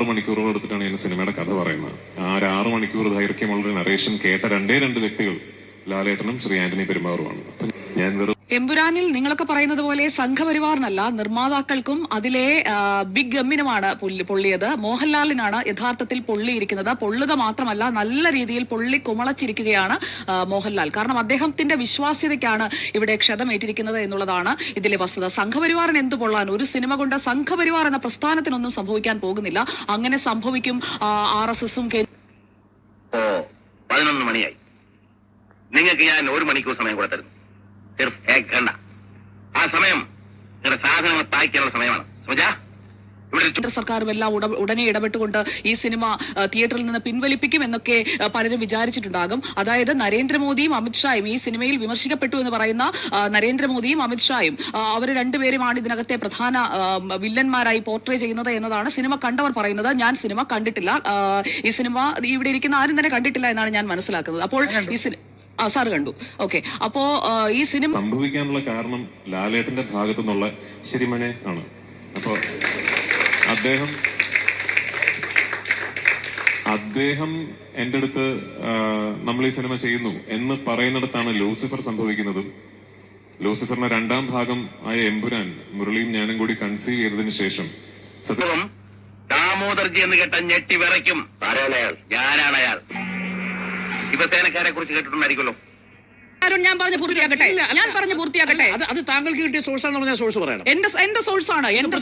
ആറു മണിക്കൂറുകൾ എടുത്തിട്ടാണ് ഞാൻ സിനിമയുടെ കഥ പറയുന്നത്. ആ ഒരു ആറു മണിക്കൂർ ദൈർഘ്യമുള്ള നറേഷൻ കേട്ട രണ്ടേ രണ്ട് വ്യക്തികൾ ലാലേട്ടനും ശ്രീ ആന്റണി പെരുമാറുമാണ് ഞാൻ വെറും എമ്പുരാനിൽ നിങ്ങളൊക്കെ പറയുന്നത് പോലെ സംഘപരിവാറിനല്ല നിർമ്മാതാക്കൾക്കും അതിലെ ബിഗ് ഗമ്മിനുമാണ് പൊള്ളിയത്. മോഹൻലാലിനാണ് യഥാർത്ഥത്തിൽ പൊള്ളിയിരിക്കുന്നത്. പൊള്ളുക മാത്രമല്ല നല്ല രീതിയിൽ പൊള്ളി കുമളച്ചിരിക്കുകയാണ് മോഹൻലാൽ. കാരണം അദ്ദേഹത്തിന്റെ വിശ്വാസ്യതയ്ക്കാണ് ഇവിടെ ക്ഷതമേറ്റിരിക്കുന്നത് എന്നുള്ളതാണ് ഇതിലെ വസ്തുത. സംഘപരിവാറിന് എന്ത് പൊള്ളാൻ? ഒരു സിനിമ കൊണ്ട് സംഘപരിവാർ എന്ന പ്രസ്ഥാനത്തിനൊന്നും സംഭവിക്കാൻ പോകുന്നില്ല. അങ്ങനെ സംഭവിക്കും ആർ എസ് എസും മണിയായി. നിങ്ങൾക്ക് ഞാൻ ഒരു മണിക്കൂർ സമയം കൂടെ സിർഫ് ആ സമയം നിങ്ങളുടെ സാധനങ്ങൾ പായ്ക്കാനുള്ള സമയമാണ്. ചു- കേന്ദ്ര സർക്കാരും എല്ലാം ഉട- ഉടനെ ഇടപെട്ടുകൊണ്ട് ഈ സിനിമ തിയേറ്ററിൽ നിന്ന് പിൻവലിപ്പിക്കും എന്നൊക്കെ പലരും വിചാരിച്ചിട്ടുണ്ടാകും. അതായത് നരേന്ദ്രമോദിയും അമിത്ഷായും ഈ സിനിമയിൽ വിമർശിക്കപ്പെട്ടു എന്ന് പറയുന്ന നരേന്ദ്രമോദിയും അമിത്ഷായും അവർ രണ്ടുപേരുമാണ് ഇതിനകത്തെ പ്രധാന വില്ലന്മാരായി പോർട്രേ ചെയ്യുന്നത് എന്നതാണ് സിനിമ കണ്ടവർ പറയുന്നത്. ഞാൻ സിനിമ കണ്ടിട്ടില്ല. ഈ സിനിമ ഇവിടെ ഇരിക്കുന്ന ആരും തന്നെ കണ്ടിട്ടില്ല എന്നാണ് ഞാൻ മനസ്സിലാക്കുന്നത്. അപ്പോൾ ഈ സിനിമ ആ സാറ് കണ്ടു. ഓക്കെ. അപ്പോ ഈ സിനിമ സംഭവിക്കാനുള്ള കാരണം ലാലേട്ടന്റെ ഭാഗത്തു നിന്നുള്ള ശരിമനെ ആണ്. അപ്പോ അദ്ദേഹം അദ്ദേഹം എന്റെ അടുത്ത് നമ്മൾ ഈ സിനിമ ചെയ്യുന്നു എന്ന് പറയുന്നിടത്താണ് ലൂസിഫർ സംഭവിക്കുന്നതും. ലൂസിഫറിന്റെ രണ്ടാം ഭാഗം ആയ എമ്പുരാൻ മുരളിയും ഞാനും കൂടി കൺസീവ് ചെയ്തതിനു ശേഷം സത്യം ദാമോദർജി എന്ന് കേട്ട ഞെട്ടി വിറയ്ക്കും. ഞാനാണ് അയാൾ. ശിവസേനക്കാരെ കുറിച്ച് കേട്ടിട്ടുണ്ടായിരിക്കുമല്ലോ. അരുൺ ഞാൻ പറഞ്ഞു പൂർത്തിയാക്കട്ടെ. ഞാൻ പറഞ്ഞു പൂർത്തിയാക്കട്ടെ. അത് അത് താങ്കൾക്ക് കിട്ടിയ സോഴ്സ് ആണെന്ന് പറഞ്ഞാൽ സോഴ്സ് പറയണം. എന്റെ എന്റെ സോഴ്സ് ആണ് എന്റെ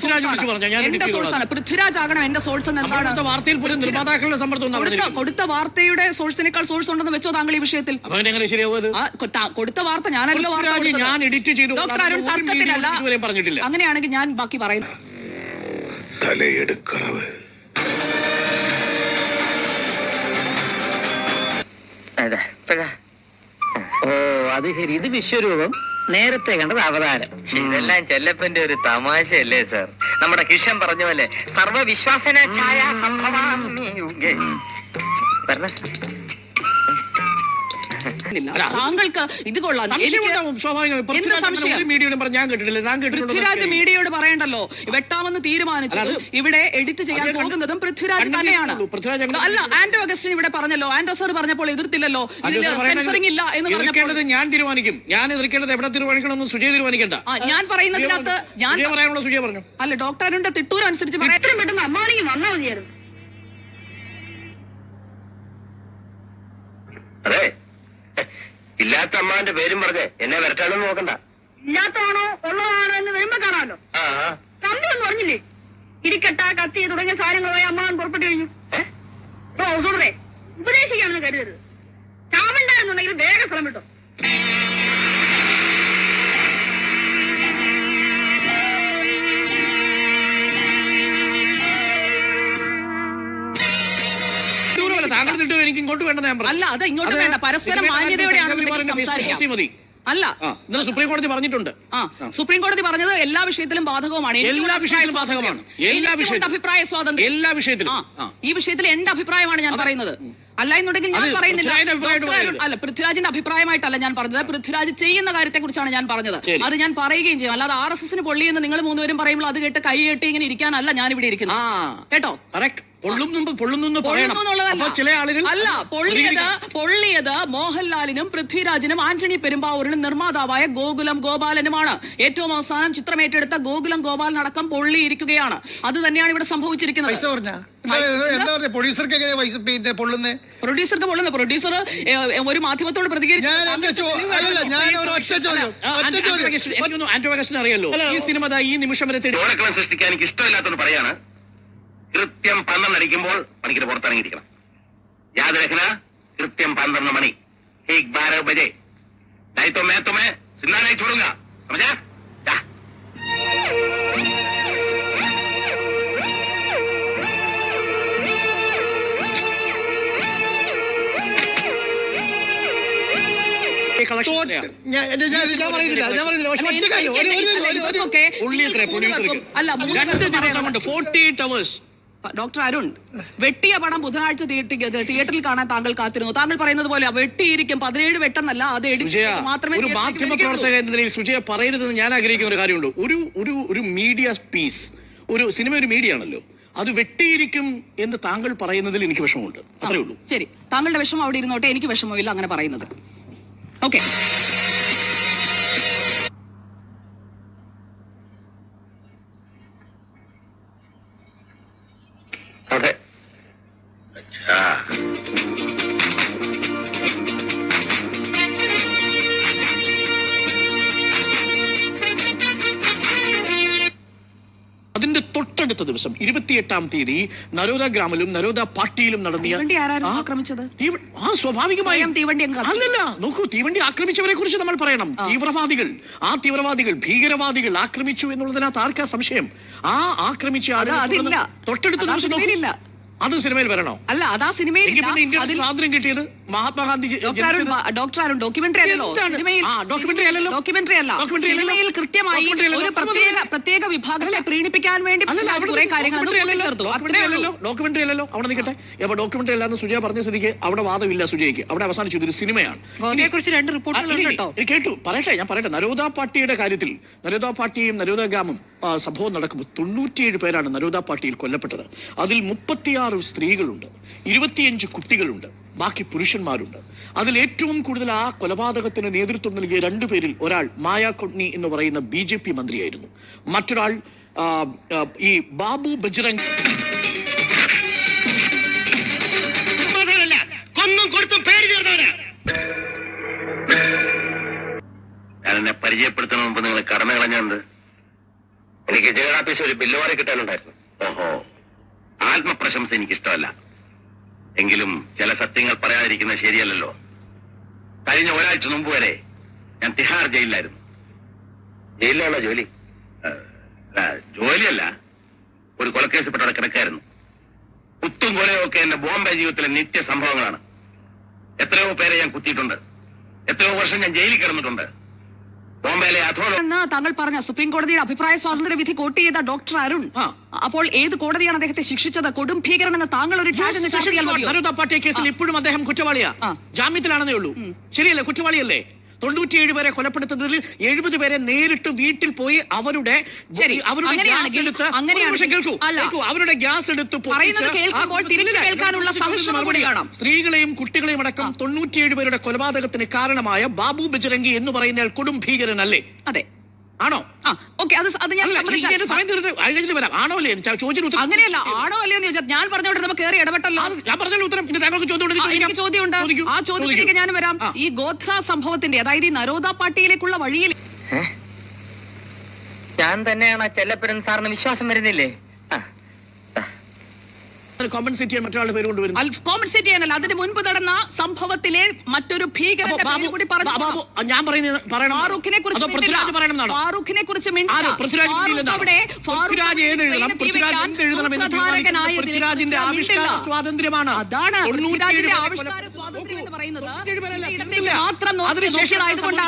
എന്റെ സോഴ്സ് ആണ്. പൃഥ്വിരാജ് ആകണം എന്റെ സോഴ്സ് എന്താണ് വാർത്തയിൽ പോലും നിർമ്മാതാക്കളുടെ സമ്മർദ്ദം കൊടുത്ത വാർത്തയുടെ സോഴ്സിനേക്കാൾ സോഴ്സ് ഉണ്ടെന്ന് വെച്ചോ താങ്കൾ ഈ വിഷയത്തിൽ? കൊടുത്ത വാർത്ത ഞാനല്ലോ വാർത്ത ഞാൻ എഡിറ്റ് ചെയ്തു. ഡോക്ടർ അരുൺ തർക്കത്തിലല്ല. അങ്ങനെയാണെങ്കിൽ ഞാൻ ബാക്കി പറയുന്നു. തലയെടുക്കറവ്. ഓ അത് ശരി. ഇത് വിശ്വരൂപം. നേരത്തെ കണ്ടത് അവതാരം. ഇതെല്ലാം ചെല്ലപ്പന്റെ ഒരു തമാശയല്ലേ സർ നമ്മുടെ കിഷൻ പറഞ്ഞ പോലെ സർവവിശ്വാസന ഛായ സംഭവാമി യുഗേ. താങ്കൾക്ക് ഇത് കൊള്ളാം. പൃഥ്വിരാജ് മീഡിയയോട് പറയണ്ടല്ലോ. വെട്ടാമെന്ന് തീരുമാനിച്ചത് ഇവിടെ എഡിറ്റ് ചെയ്യാൻ പോകുന്നതും പൃഥ്വിരാജ് തന്നെയാണ്. അല്ല ആൻഡ്രോ അഗസ്റ്റിൻ ഇവിടെ പറഞ്ഞല്ലോ. ആന്റോ സാർ പറഞ്ഞപ്പോൾ എതിർത്തില്ലല്ലോ. ഇതിൽ സെൻസറിംഗ് ഇല്ല എന്ന് പറഞ്ഞപ്പോൾ ഞാൻ തീരുമാനിക്കും. ഞാൻ എതിർക്കേണ്ടത് എവിടെ തീരുമാനിക്കണമെന്ന് സുജയ തീരുമാനിക്കണ്ട. ഞാൻ പറയുന്നതിനകത്ത് ഞാൻ പറയാനുള്ള സുജയ പറഞ്ഞു. അല്ല ഡോക്ടർ അരുണിന്റെ തിട്ടൂർ അനുസരിച്ച് പറയാം പെട്ടെന്ന് അമ്മാണെങ്കിൽ വന്നാൽ മതിയായിരുന്നു. ഇല്ലാത്ത അമ്മാന്റെ പേരും പറഞ്ഞ് എന്നെ വരട്ടാണെന്ന് നോക്കണ്ട. ഇല്ലാത്തതാണോ ഉള്ളതാണോ എന്ന് വരുമ്പോ കാണാമല്ലോ. തമ്പി ഒന്നും അറിഞ്ഞില്ലേ? ഇരിക്കട്ട കത്തി തുടങ്ങിയ സാധനങ്ങളുമായി അമ്മാവൻ പുറപ്പെട്ടു കഴിഞ്ഞു. ഓ സുഹൃത്തെ ഉപദേശിക്കാമെന്ന് കരുതരുത്. ചാവണ്ടായിരുന്നുണ്ടെങ്കിൽ വേഗം സ്ഥലം വിട്ടോ. എനിക്ക് ഇങ്ങോട്ട് വേണ്ടെന്ന് ഞാൻ പറഞ്ഞു. അല്ല അത് ഇങ്ങോട്ട് വേണ്ട. പരസ്പരം മാന്യതയോടെയാണ് സംസാരിക്കാം. മതി അല്ല. ഇന്നലെ സുപ്രീം കോടതി പറഞ്ഞിട്ടുണ്ട്. ആ സുപ്രീം കോടതി പറഞ്ഞത് എല്ലാ വിഷയത്തിലും ബാധകമാണ് എല്ലാ വിഷയത്തിലും ബാധകമാണ്. എല്ലാ വിഷയത്തിലും. അഭിപ്രായ സ്വാതന്ത്ര്യം. എല്ലാ വിഷയത്തിലും. ഈ വിഷയത്തിൽ എന്റെ അഭിപ്രായമാണ് ഞാൻ പറയുന്നത്. അല്ല എന്നുണ്ടെങ്കിൽ ഞാൻ പറയുന്നില്ല. അല്ല പൃഥ്വിരാജിന്റെ അഭിപ്രായമായിട്ടല്ല ഞാൻ പറഞ്ഞത്. പൃഥ്വിരാജ് ചെയ്യുന്ന കാര്യത്തെ കുറിച്ചാണ് ഞാൻ പറഞ്ഞത്. അത് ഞാൻ പറയുകയും ചെയ്യും. അല്ലാതെ ആർ എസ് എസിന് പൊള്ളിയെന്ന് നിങ്ങൾ മൂന്നുപേരും പറയുമ്പോൾ അത് കേട്ട് കൈ കെട്ടി ഇങ്ങനെ ഇരിക്കാനല്ല ഞാൻ ഇവിടെ ഇരിക്കുന്നത് കേട്ടോ? പൊള്ളുന്നു പറയണം. എന്നുള്ളതല്ല. ചില ആളുകൾ അല്ല പൊള്ളിയത് പ്രതികരിക്കണം. പൊള്ളിയത് മോഹൻലാലിനും പൃഥ്വിരാജിനും ആന്റണി പെരുമ്പാവൂരിനും നിർമ്മാതാവായ ഗോകുലം ഗോപാലനുമാണ്. ഏറ്റവും അവസാനം ചിത്രമേറ്റെടുത്ത ഗോകുലം ഗോപാലനടക്കം പൊള്ളിയിരിക്കുകയാണ്. അത് തന്നെയാണ് ഇവിടെ സംഭവിച്ചിരിക്കുന്നത്. പൈസ പറഞ്ഞ? എന്താ പറഞ്ഞ? പ്രൊഡ്യൂസർക്ക് എങ്ങനെ പൈസ പിന്നെ പൊള്ളുന്നേ? പ്രൊഡ്യൂസർക്ക് പൊള്ളുന്നു. പ്രൊഡ്യൂസർ ഒരു മാധ്യമത്തോട് പ്രതികരിച്ചു ഞാൻ എന്റെ ചോ- അല്ലല്ല ഞാൻ ഒരു ഒറ്റ ചോദ്യം. ആ, ഒറ്റ ആന്റോ ചോദ്യം. അഗസ്റ്റിൻ- എനിക്കൊന്നും ആന്റോ അഗസ്റ്റിൻ അറിയാലോ ഈ സിനിമ ദാ ഈ നിമിഷം വരെ തേടി സൃഷ്ടിക്കാൻ എനിക്ക് ഇഷ്ടമില്ലാത്തത് പറയാണ്. കൃത്യം പന്ത്രണ്ടടിക്കുമ്പോൾ പണിക്കിന് പുറത്തിറങ്ങിയിരിക്കണം. യാദരഖന കൃത്യം പന്ത്രണ്ട് മണി. ഏക് ബാരോ ബജെ. നൈത്തോ മേ തുമേ സിന്നാനായി ചൂടുക സമജാ അല്ല രണ്ട് ദിവസം കൊണ്ട് forty eight hours doctor Arun വെട്ടിയ പടം ബുധനാഴ്ച തിയേറ്ററിൽ കാണാൻ താങ്കൾ കാത്തിരുന്നു. താങ്കൾ പറയുന്നത് പോലെ വെട്ടിയിരിക്കും. പതിനേഴ് വെട്ടെന്നല്ല അത് മാത്രമേ ഒരു മാധ്യമ പ്രവർത്തക എന്ന നിലയിൽ സുജയ പറയരുതെന്ന് ഞാൻ ആഗ്രഹിക്കുന്ന ഒരു കാര്യമുണ്ട്. ഒരു ഒരു ഒരു മീഡിയ പീസ് ഒരു സിനിമ ഒരു മീഡിയ ആണല്ലോ. അത് വെട്ടിയിരിക്കും എന്ന് താങ്കൾ പറയുന്നതിൽ എനിക്ക് വിഷമമുണ്ട്. അത്രേ ഉള്ളൂ. ശരി. താങ്കളുടെ വിഷമം അവിടെ ഇരുന്നോട്ടെ എനിക്ക് വിഷമമില്ല അങ്ങനെ പറയുന്നത്. ഓക്കെ തൊട്ടടുത്ത ദിവസം ഇരുപത്തിയെട്ടാം തീയതി നരോദ ഗ്രാമിലും നരോദ പാർട്ടിയിലും നടന്നിയ ആ, ആക്രമിച്ചത്? സ്വാഭാവികമായും. അല്ലല്ല നോക്കൂ തീവണ്ടി ആക്രമിച്ചവരെ കുറിച്ച് നമ്മൾ പറയണം. തീവ്രവാദികൾ ആ തീവ്രവാദികൾ ഭീകരവാദികൾ ആക്രമിച്ചു എന്നുള്ളതിനകത്ത് ആർക്കാ സംശയം? ആ ആക്രമിച്ച. തൊട്ടടുത്ത ദിവസം അത് സിനിമയിൽ വരണോ? അല്ല അതാ സിനിമയിൽ സ്വാതന്ത്ര്യം കിട്ടിയത്? മഹാത്മാഗാന്ധി ഡോക്ടർ ആരും ഡോക്യുമെന്ററി അല്ലല്ലോ. ഡോക്യുമെന്ററി അല്ല. സിനിമയിൽ കൃത്യമായി ഒരു പ്രത്യേക പ്രത്യേക വിഭാഗത്തെ പ്രീണിപ്പിക്കാൻ വേണ്ടി കുറെ കാര്യങ്ങൾ documentary അല്ലല്ലോ. അവിടെ നിൽക്കട്ടെ. അപ്പൊ ഡോക്യുമെന്ററി അല്ലാന്ന് സുജയ പറഞ്ഞ സ്ഥിതിക്ക് അവിടെ വാദമില്ല സുജയ്ക്ക്. അവിടെ അവസാനിച്ചു ഇതൊരു സിനിമയാണ്. ഇതിനെക്കുറിച്ച് രണ്ട് റിപ്പോർട്ടുകൾ കേട്ടോ. പറയട്ടെ ഞാൻ പറയട്ടെ. നരോദ പാർട്ടിയുടെ കാര്യത്തിൽ നരോദ പാർട്ടിയും നരോദ ഗ്രാമം സംഭവം നടക്കുമ്പോൾ തൊണ്ണൂറ്റിയേഴ് പേരാണ് നരോദ പാർട്ടിയിൽ കൊല്ലപ്പെട്ടത്. അതിൽ മുപ്പത്തിയാറ് സ്ത്രീകളുണ്ട്. ഇരുപത്തിയഞ്ച് കുട്ടികളുണ്ട്. ബാക്കി പുരുഷന്മാരുണ്ട്. അതിൽ ഏറ്റവും കൂടുതൽ ആ കൊലപാതകത്തിന് നേതൃത്വം നൽകിയ രണ്ടുപേരിൽ ഒരാൾ മായാ കൊട്നി എന്ന് പറയുന്ന ബി ജെ പി മന്ത്രിയായിരുന്നു. മറ്റൊരാൾ ഈ ബാബു ബജ്രംഗ് കൊന്നും കൊടുത്തും പേര് ചേർന്നവരാ. എന്നെ പരിചയപ്പെടുത്തണ മുമ്പ് നിങ്ങൾ കടന്നു കളഞ്ഞത് എനിക്ക് ജഗടാപ്പീസ് ഒരു ബില്ല് മാറി കിട്ടാനുണ്ടായിരുന്നു. ഓഹോ. ആത്മപ്രശംസ എനിക്ക് ഇഷ്ടമല്ല എങ്കിലും ചില സത്യങ്ങൾ പറയാതിരിക്കുന്നത് ശരിയല്ലല്ലോ. കഴിഞ്ഞ ഒരാഴ്ച മുമ്പ് വരെ ഞാൻ തിഹാർ ജയിലിലായിരുന്നു. ജയിലിലാണോ ജോലി? അല്ല, ജോലിയല്ല. ഒരു കൊലക്കേസിൽപ്പെട്ട അവിടെ കിടക്കായിരുന്നു. കുത്തും കൊലയും ഒക്കെ എന്റെ ബോംബെ ജീവിതത്തിലെ നിത്യ സംഭവങ്ങളാണ്. എത്രയോ പേരെ ഞാൻ കുത്തിയിട്ടുണ്ട്. എത്രയോ വർഷം ഞാൻ ജയിലിൽ കിടന്നിട്ടുണ്ട്. ബോംബെയിലെ അധോ എന്ന് താങ്കൾ പറഞ്ഞ സുപ്രീം കോടതിയുടെ അഭിപ്രായ സ്വാതന്ത്ര്യ വിധി കോട്ട് ചെയ്ത ഡോക്ടർ അരുൺ. ആ. അപ്പോൾ ഏത് കോടതിയാണ് അദ്ദേഹത്തെ ശിക്ഷിച്ചത്? കൊടും ഭീകരൻ എന്ന് താങ്കൾ ഒരു ടാഗ് അങ്ങ് ചാർത്തിയാൽ മതിയോ? പാർട്ടി കേസിൽ ഇപ്പോഴും അദ്ദേഹം കുറ്റവാളിയാ. ആ. ജാമ്യത്തിലാണെന്നേ ഉള്ളൂ. ശരിയല്ലേ? കുറ്റവാളിയല്ലേ? തൊണ്ണൂറ്റിയേഴ് പേരെ കൊലപ്പെടുത്തുന്നതിൽ എഴുപത് പേരെ നേരിട്ട് വീട്ടിൽ പോയി അവരുടെ ശരി, അവരുടെ ഗ്യാസ് അങ്ങനെയാണെങ്കിൽ- എടുത്ത് ഒരു അങ്ങനെയാണെങ്കിൽ- നിമിഷം കേൾക്കൂ. അല്ല. കേൾക്കൂ. അവരുടെ ഗ്യാസ് എടുത്ത് പൊട്ടിച്ച് പറയുന്നത് ആ കേൾക്കുമ്പോൾ കുട്ടി- തിരിച്ച് ഇല്ല, കേൾക്കാനുള്ള ഇതിന് സഹിഷ്ണുത മറുപടി കാണാം. സ്ത്രീകളെയും കുട്ടികളെയും അടക്കം തൊണ്ണൂറ്റിയേഴ് പേരുടെ കൊലപാതകത്തിന് കാരണമായ ബാബു ബജരംഗി എന്ന് പറയുന്ന കൊടും ഭീകരനല്ലേ? അതെ. ആണോ? ആ ഓക്കെ അത് അത് ഞാൻ അല്ല, ആണോ അല്ലേ? ചോദിച്ചു അങ്ങനെയല്ല ആണോ അല്ലയോ എന്ന് ചോദിച്ചാൽ ഞാൻ പറഞ്ഞോട്ട് നമുക്ക് കയറി ഇടപെട്ടല്ലോ. ഞാൻ പറഞ്ഞ ഉത്തരം. താങ്കൾക്ക് ചോദ്യം ചോദിക്കാം. ചോദ്യമുണ്ട്. ആ ചോദ്യത്തിലേക്ക്. ഞാൻ വരാം. ഈ ഗോത്ര സംഭവത്തിന്റെ അതായത് ഈ നരോദ പാർട്ടിയിലേക്കുള്ള വഴിയിൽ ഞാൻ തന്നെയാണ് ആ ചെല്ലപ്പരൻ സാറിന് വിശ്വാസം വരുന്നില്ലേ? കോമ്പൻസേറ്റ് ചെയ്യാൻ മറ്റൊരാളുടെ പേര് കൊണ്ടുവരുന്നു. കോമ്പൻസേറ്റ് ചെയ്യാനല്ല അതിന് മുൻപ് നടന്ന സംഭവത്തിലെ മറ്റൊരു ഭീകരനെ ഭീകരന്റെ പേര് കൂടി പറഞ്ഞു. ഞാൻ പറയുന്നത് ഫാറൂഖിനെ കുറിച്ച് അതോ പൃഥ്വിരാജ് പറയണമെന്നാണോ? ഫാറൂഖിനെ കുറിച്ച് പൃഥ്വിരാജിന്റെ ആവിഷ്കാര സ്വാതന്ത്ര്യമാണ്. അതാണ് പൃഥ്വിരാജിന്റെ ആവിഷ്കാര സ്വാതന്ത്ര്യം എന്ന് പറയുന്നത് മാത്രം അതിനുശേഷം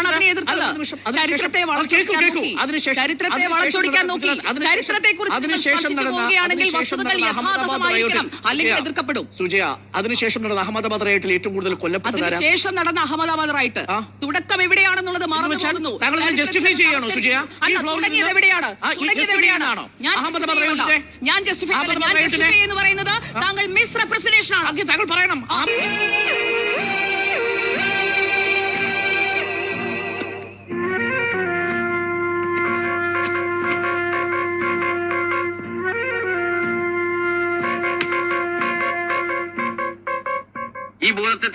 അതിനെ എതിർത്തത്. ചരിത്രത്തെ വളച്ചൊടിക്കാൻ നോക്കി. ചരിത്രത്തെ വളച്ചൊടിക്കാൻ നോക്കി. ചരിത്രത്തെ കുറിച്ച് അതിനുശേഷം നടന്ന- പോകുകയാണെങ്കിൽ അതിനുശേഷം വസ്തുതകൾ യഥാർത്ഥമായിരിക്കണം റയോട്ടിൽ- അല്ലെങ്കിൽ എതിർക്കപ്പെടും. സുജയ അതിനുശേഷം നടന്ന അഹമ്മദാബാദ് റൈറ്റിൽ ഏറ്റവും കൂടുതൽ കൊല്ലപ്പെട്ടത് ശേഷം നടന്ന അഹമ്മദാബാദ് റൈറ്റ് തുടക്കം എവിടെയാണെന്നുള്ളത് മറന്നു ഇതിനെ ചെയ്യാണോ, സുജയ? തുടങ്ങിയത് എവിടെയാണ്? തുടങ്ങിയത് justify ഞാൻ ജസ്റ്റിഫൈ ഞാൻ ജസ്റ്റിഫൈ എന്ന് പറയുന്നത് താങ്കൾ മിസ് റെപ്രസെന്റേഷൻ ആണ് താങ്കൾ പറയണം.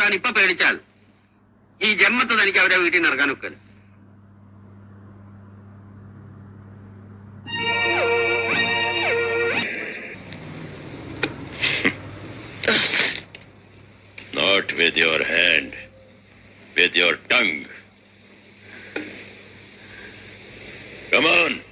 താൻ ഇപ്പൊ പേടിച്ചാൽ ഈ ജന്മത്തെ തനിക്ക് അവരെ വീട്ടിൽ നിന്ന് ഇറക്കാൻ ഒക്കെ Not with your hand with your tongue. Come on.